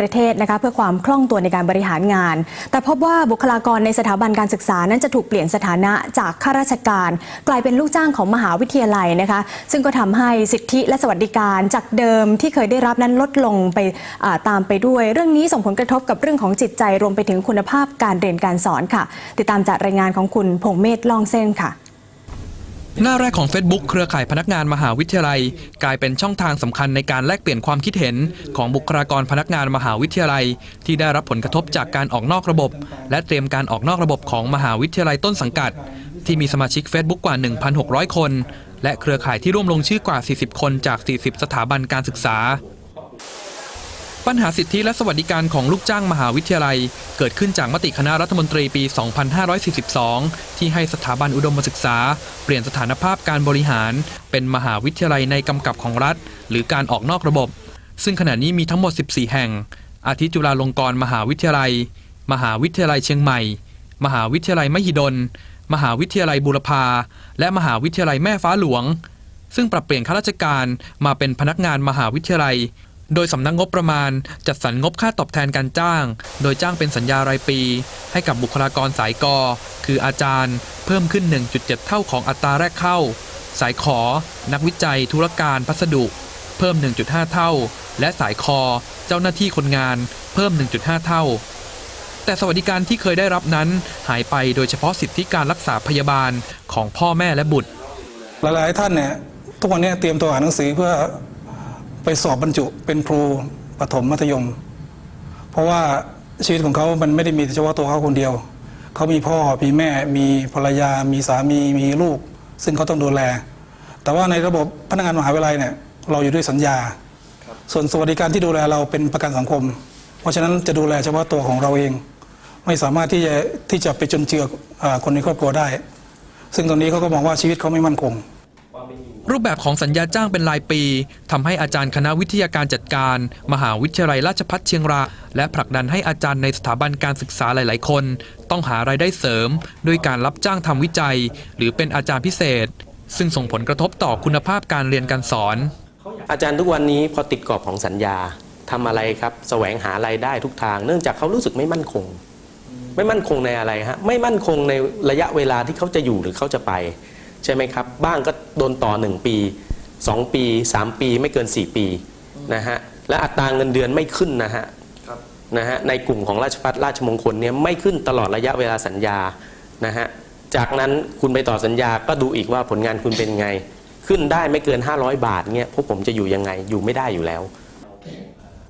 ประเทศนะคะเพื่อความคล่องตัวในการบริหารงาน แต่พบว่าบุคลากรในสถาบันการศึกษานั้นจะถูกเปลี่ยนสถานะจากข้าราชการ กลายเป็นลูกจ้างของมหาวิทยาลัยนะคะซึ่งก็ทำให้สิทธิและสวัสดิการจากเดิมที่เคยได้รับนั้นลดลงไปตามไปด้วย เรื่องนี้ส่งผลกระทบกับเรื่องของจิตใจรวมไปถึงคุณภาพการเรียนการสอนค่ะ ติดตามจากรายงานของคุณพงเมธลองเส้นค่ะ หน้าแรกของ Facebook เครือข่ายพนักงานมหาวิทยาลัย กลายเป็นช่องทางสำคัญในการแลกเปลี่ยนความคิดเห็น ของบุคลากรพนักงานมหาวิทยาลัย ที่ได้รับผลกระทบจากการออกนอกระบบ และเตรียมการออกนอกระบบของมหาวิทยาลัยต้นสังกัด ที่มีสมาชิก Facebook กว่า 1,600 คน และเครือข่ายที่ร่วมลงชื่อกว่า 40 คนจาก 40 สถาบันการศึกษา ปัญหาสิทธิและสวัสดิการของลูกจ้างมหาวิทยาลัย เกิดขึ้นจากมติคณะรัฐมนตรีปี 2542 ที่ให้สถาบันอุดมศึกษา เปลี่ยนสถานภาพการบริหาร เป็นมหาวิทยาลัยในกำกับของรัฐ หรือการออกนอกระบบ ซึ่งขณะนี้มีทั้งหมด 14 แห่ง อาทิจุฬาลงกรณ์มหาวิทยาลัย มหาวิทยาลัยเชียงใหม่ มหาวิทยาลัยมหิดล มหาวิทยาลัยบูรพา และมหาวิทยาลัยแม่ฟ้าหลวง ซึ่งปรับเปลี่ยนข้าราชการมาเป็นพนักงานมหาวิทยาลัย โดยสำนักงบประมาณจัดสรรงบค่าตอบแทนการจ้าง โดยจ้างเป็นสัญญารายปี ให้กับบุคลากรสายกอคืออาจารย์ เพิ่มขึ้น 1.7 เท่าของอัตราแรกเข้า สายขอ นักวิจัย ธุรการพัสดุ เพิ่ม 1.5 เท่า และสายคอ เจ้าหน้าที่คนงาน เพิ่ม 1.5 เท่า แต่สวัสดิการที่เคยได้รับนั้น หายไปโดยเฉพาะสิทธิการรักษาพยาบาลของพ่อแม่และบุตร หลาย ๆ ท่านเนี่ยทุกวันนี้เตรียมตัวอ่านหนังสือเพื่อ ไปสอบบรรจุเป็นครูประถมมัธยม เพราะว่าชีวิตของเขามันไม่ได้มีเฉพาะตัวเขาคนเดียว เขามีพ่อ มีแม่ มีภรรยา มีสามี มีลูก ซึ่งเขาต้องดูแล แต่ว่าในระบบพนักงานมหาวิทยาลัยเนี่ย เราอยู่ด้วยสัญญา ส่วนสวัสดิการที่ดูแลเราเป็นประกันสังคม เพราะฉะนั้นจะดูแลเฉพาะตัวของเราเอง ไม่สามารถที่จะที่จะไปจนเจืออคนในครอบครัวได้ ซึ่งตรงนี้เขาก็มองว่าชีวิตเขาไม่มั่นคง รูปแบบของสัญญาจ้างเป็นรายปีทำให้อาจารย์คณะวิทยาการจัดการ มหาวิทยาลัยราชภัฏเชียงรายและผลักดันให้อาจารย์ในสถาบันการศึกษาหลาย ๆ คน ต้องหารายได้เสริม ด้วยการรับจ้างทำวิจัย หรือเป็นอาจารย์พิเศษ ซึ่งส่งผลกระทบต่อคุณภาพการเรียนการสอน อาจารย์ทุกวันนี้พอติดกรอบของสัญญาทำอะไรครับแสวงหารายได้ทุกทาง เนื่องจากเขารู้สึกไม่มั่นคง ไม่มั่นคงในอะไรฮะไม่มั่นคงในระยะเวลาที่เขาจะอยู่หรือเขาจะไป ใช่ไหมครับ บ้างก็โดนต่อ 1 ปี 2 ปี 3 ปีไม่เกิน 4 ปีนะฮะและอัตราเงินเดือนไม่ขึ้นนะฮะนะฮะในกลุ่มของราชพัฒราชมงคลเนี่ยไม่ขึ้นตลอดระยะเวลาสัญญานะฮะจากนั้นคุณไปต่อสัญญาก็ดูอีกว่าผลงานคุณเป็นไง ขึ้นได้ไม่เกิน 500 บาทเนี่ยพวกผมจะอยู่ยังไงอยู่ไม่ได้อยู่แล้ว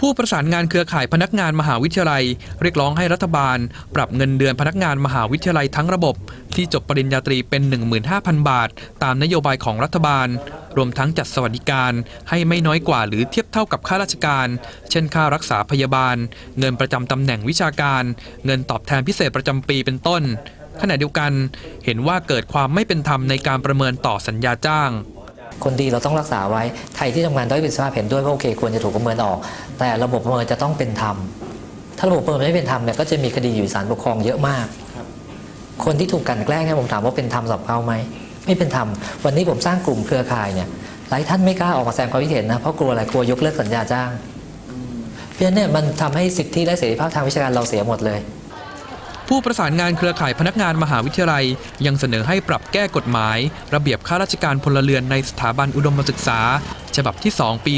ผู้ประสานงานเครือข่ายพนักงานมหาวิทยาลัย เรียกร้องให้รัฐบาล ปรับเงินเดือนพนักงานมหาวิทยาลัยทั้งระบบ ที่จบปริญญาตรีเป็น 15,000 บาท ตามนโยบายของรัฐบาล รวมทั้งจัดสวัสดิการ ให้ไม่น้อยกว่าหรือเทียบเท่ากับข้าราชการ เช่นค่ารักษาพยาบาล เงินประจำตำแหน่งวิชาการ เงินตอบแทนพิเศษประจำปีเป็นต้นขณะเดียวกันเห็นว่าเกิดความไม่เป็นธรรมในการประเมินต่อสัญญาจ้าง คนดีเราต้องรักษาไว้ใครที่ทำงานด้อยประสิทธิภาพเห็นด้วยว่าโอเคควรจะถูกประเมินออก แต่ระบบประเมินจะต้องเป็นธรรมถ้าระบบประเมินไม่เป็นธรรมเนี่ยก็จะมีคดีอยู่ศาลปกครองเยอะมากคนที่ถูกกลันแกล้งเนี่ยผมถามว่าเป็นธรรมสำหรับเขาไหมไม่เป็นธรรมวันนี้ผมสร้างกลุ่มเครือข่ายเนี่ยหลายท่านไม่กล้าออกมาแสดงความคิดเห็นนะเพราะกลัวอะไรกลัวยกเลิกสัญญาจ้าง เพราะฉะนั้นเนี่ยมันทำให้สิทธิและเสรีภาพทางวิชาการเราเสียหมดเลย ผู้ประสานงานเครือข่ายพนักงานมหาวิทยาลัย ยังเสนอให้ปรับแก้กฎหมาย ระเบียบข้าราชการพลเรือนในสถาบันอุดมศึกษา ฉบับที่ 2 ปี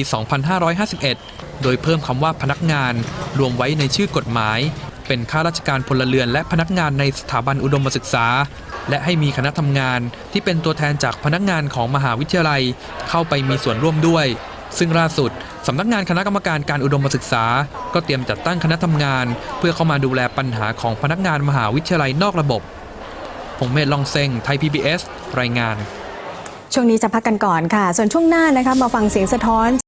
2551 โดยเพิ่มคำว่าพนักงาน รวมไว้ในชื่อกฎหมาย เป็นข้าราชการพลเรือนและพนักงานในสถาบันอุดมศึกษา และให้มีคณะทำงานที่เป็นตัวแทนจากพนักงานของมหาวิทยาลัย เข้าไปมีส่วนร่วมด้วย ซึ่งล่าสุดสำนักงานคณะกรรมการการอุดมศึกษา ก็เตรียมจัดตั้งคณะทำงาน เพื่อเข้ามาดูแลปัญหาของพนักงานมหาวิทยาลัยนอกระบบพงเมธลองเซงไทย PBS รายงาน ช่วงนี้จะพักกันก่อนค่ะ ส่วนช่วงหน้านะคะมาฟังเสียงสะท้อน